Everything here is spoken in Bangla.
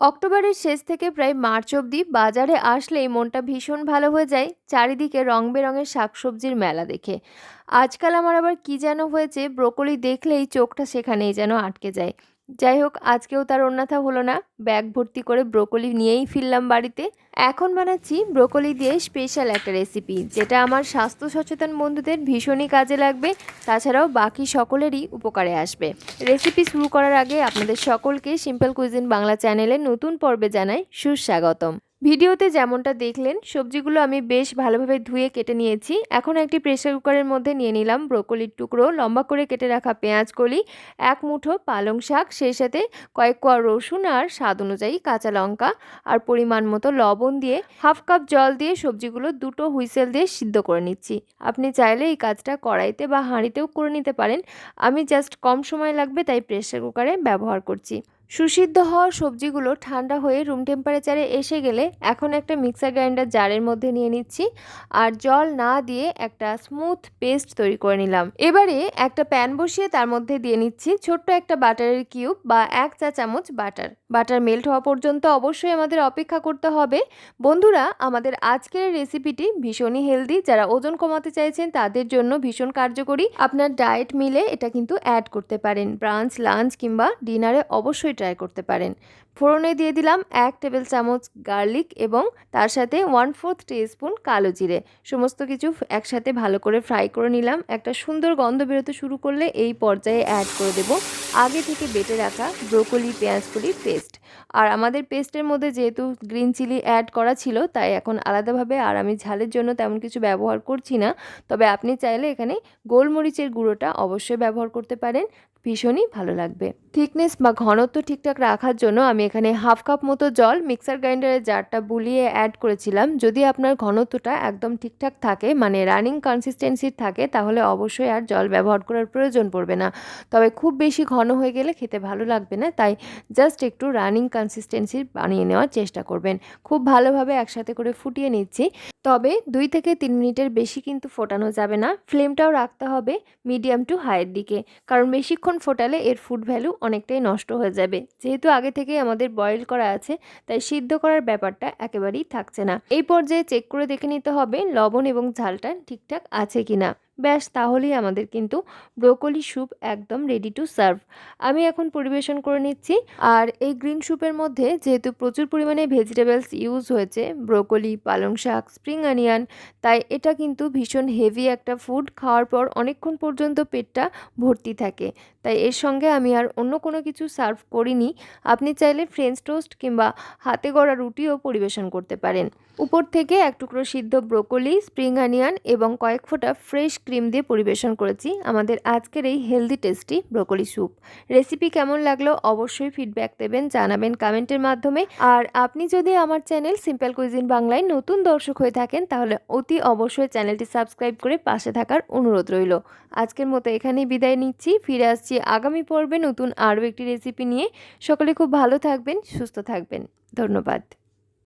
অক্টোবরের শেষ থেকে প্রায় মার্চ অবধি বাজারে আসলেই মনটা ভীষণ ভালো হয়ে যায় চারিদিকে রং বেরঙের শাকসবজির মেলা দেখে। আজকাল আমার আবার কি যেন হয়েছে, ব্রোকলি দেখলেই চোখটা সেখানেই যেন আটকে যায়। যাই হোক, আজকেও তার অন্যথা হলো না। ব্যাগ ভর্তি করে ব্রোকলি নিয়েই ফিরলাম বাড়িতে। এখন বানাচ্ছি ব্রোকলি দিয়ে স্পেশাল একটা রেসিপি যেটা আমার স্বাস্থ্য সচেতন বন্ধুদের ভীষণই কাজে লাগবে। তাছাড়াও বাকি সকলেরই উপকারে আসবে। রেসিপি শুরু করার আগে আপনাদের সকলকে সিম্পল কুইজিন বাংলা চ্যানেলে নতুন পর্বে জানাই সুস্বাগতম। ভিডিওতে যেমনটা দেখলেন, সবজিগুলো আমি বেশ ভালোভাবে ধুয়ে কেটে নিয়েছি। এখন একটি প্রেসার কুকারের মধ্যে নিয়ে নিলাম ব্রোকলির টুকরো, লম্বা করে কেটে রাখা পেঁয়াজ কলি, এক মুঠো পালং শাক, সেই সাথে কয়েক কোয়া রসুন আর স্বাদ অনুযায়ী কাঁচা লঙ্কা আর পরিমাণ মতো লবণ দিয়ে হাফ কাপ জল দিয়ে সবজিগুলো দুটো হুইসেল দিয়ে সিদ্ধ করে নিচ্ছি। আপনি চাইলে এই কাজটা কড়াইতে বা হাঁড়িতেও করে নিতে পারেন। আমি জাস্ট কম সময় লাগবে তাই প্রেসার কুকারে ব্যবহার করছি। সুসিদ্ধ হওয়া সবজিগুলো ঠান্ডা হয়ে রুম টেম্পারেচারে এসে গেলে এখন একটা মিক্সার গ্রাইন্ডার জারের মধ্যে নিয়ে নিচ্ছি। আর জল না দিয়ে একটা স্মুথ পেস্ট তৈরি করে নিলাম। এবারে একটা প্যান বসিয়ে তার মধ্যে দিয়ে নিচ্ছি ছোট্ট একটা বাটারের কিউব বা এক চা চামচ বাটার বাটার মেল্ট হওয়া পর্যন্ত অবশ্যই আমাদের অপেক্ষা করতে হবে। বন্ধুরা, আমাদের আজকের রেসিপিটি ভীষণই হেলদি যারা ওজন কমাতে চাইছেন, তাদের জন্য ভীষণ কার্যকরী। আপনার ডায়েট মিলে এটা কিন্তু অ্যাড করতে পারেন। ব্রাঞ্চ লাঞ্চ কিংবা ডিনারে অবশ্যই ট্রাই করতে পারেন। ফোড়নে দিয়ে দিলাম এক টেবিল চামচ গার্লিক এবং তার সাথে ওয়ান ফোর্থ স্পুন কালো জিরে। সমস্ত কিছু একসাথে ভালো করে ফ্রাই করে নিলাম। একটা সুন্দর গন্ধ বেরোতে শুরু করলে এই পর্যায়ে অ্যাড করে দেব আগে থেকে বেটে রাখা ব্রোকলি পেঁয়াজকলি পেস্ট আর আমাদের পেস্টের মধ্যে যেহেতু গ্রিন চিলি অ্যাড করা ছিল, তাই এখন আলাদাভাবে আর আমি ঝালের জন্য তেমন কিছু ব্যবহার করছি না। তবে আপনি চাইলে এখানে গোলমরিচের গুঁড়োটা অবশ্যই ব্যবহার করতে পারেন। ভীষণই ভালো লাগবে। থিকনেস বা ঘনত্ব ঠিকঠাক রাখার জন্য আমি এখানে হাফ কাপ মতো জল মিক্সার গ্রাইন্ডারের জারটা বুলিয়ে অ্যাড করেছিলাম। যদি আপনার ঘনত্বটা একদম ঠিকঠাক থাকে মানে রানিং কনসিস্টেন্সির থাকে, তাহলে অবশ্যই আর জল ব্যবহার করার প্রয়োজন পড়বে না। তবে খুব বেশি ঘন হয়ে গেলে খেতে ভালো লাগবে না, তাই জাস্ট একটু রানিং কনসিস্টেন্সির বানিয়ে নেওয়ার চেষ্টা করবেন। খুব ভালোভাবে একসাথে করে ফুটিয়ে নিচ্ছি। তবে দুই থেকে তিন মিনিটের বেশি কিন্তু ফোটানো যাবে না। ফ্লেমটাও রাখতে হবে মিডিয়াম টু হাইয়ের দিকে। কারণ বেশিক্ষণ ফোটালে এর ফুড ভ্যালু অনেকটাই নষ্ট হয়ে যাবে। যেহেতু আগে থেকে আমাদের বয়েল করা আছে, তাই সিদ্ধ করার ব্যাপারটা একেবারেই থাকছে না। এই পর্যায়ে চেক করে দেখে নিতে হবে লবণ এবং ঝালটা ঠিকঠাক আছে কি না ব্যাস, তাহলেই আমাদের কিন্তু ব্রোকলি স্যুপ একদম রেডি টু সার্ভ আমি এখন পরিবেশন করে নিচ্ছি। আর এই গ্রিন স্যুপের মধ্যে যেহেতু প্রচুর পরিমাণে ভেজিটেবলস ইউজ হয়েছে, ব্রোকলি, পালং শাক স্প্রিং অনিয়ন তাই এটা কিন্তু ভীষণ হেভি একটা ফুড খাওয়ার পর অনেকক্ষণ পর্যন্ত পেটটা ভর্তি থাকে। তাই এর সঙ্গে আমি আর অন্য কোনো কিছু সার্ভ করিনি। আপনি চাইলে ফ্রেঞ্চ টোস্ট কিংবা হাতে গড়া রুটিও পরিবেশন করতে পারেন। উপর থেকে এক টুকরো সিদ্ধ ব্রোকলি স্প্রিং অনিয়ন এবং কয়েক ফোঁটা ফ্রেশ ক্রিম দিয়ে পরিবেশন করেছি। আমাদের আজকের এই healthy tasty broccoli soup recipe কেমন লাগল অবশ্যই ফিডব্যাক দেবেন, জানাবেন কমেন্টের মাধ্যমে। আর আপনি যদি আমার চ্যানেল সিম্পল কুইজিন বাংলায় নতুন দর্শক হয়ে থাকেন, তাহলে অতি অবশ্যই চ্যানেলটি সাবস্ক্রাইব করে পাশে থাকার অনুরোধ রইল। আজকের মতো এখানেই বিদায় নিচ্ছি। ফিরে আসছি আগামী পর্বে নতুন আরও একটি রেসিপি নিয়ে। সকলে খুব ভালো থাকবেন, সুস্থ থাকবেন। ধন্যবাদ।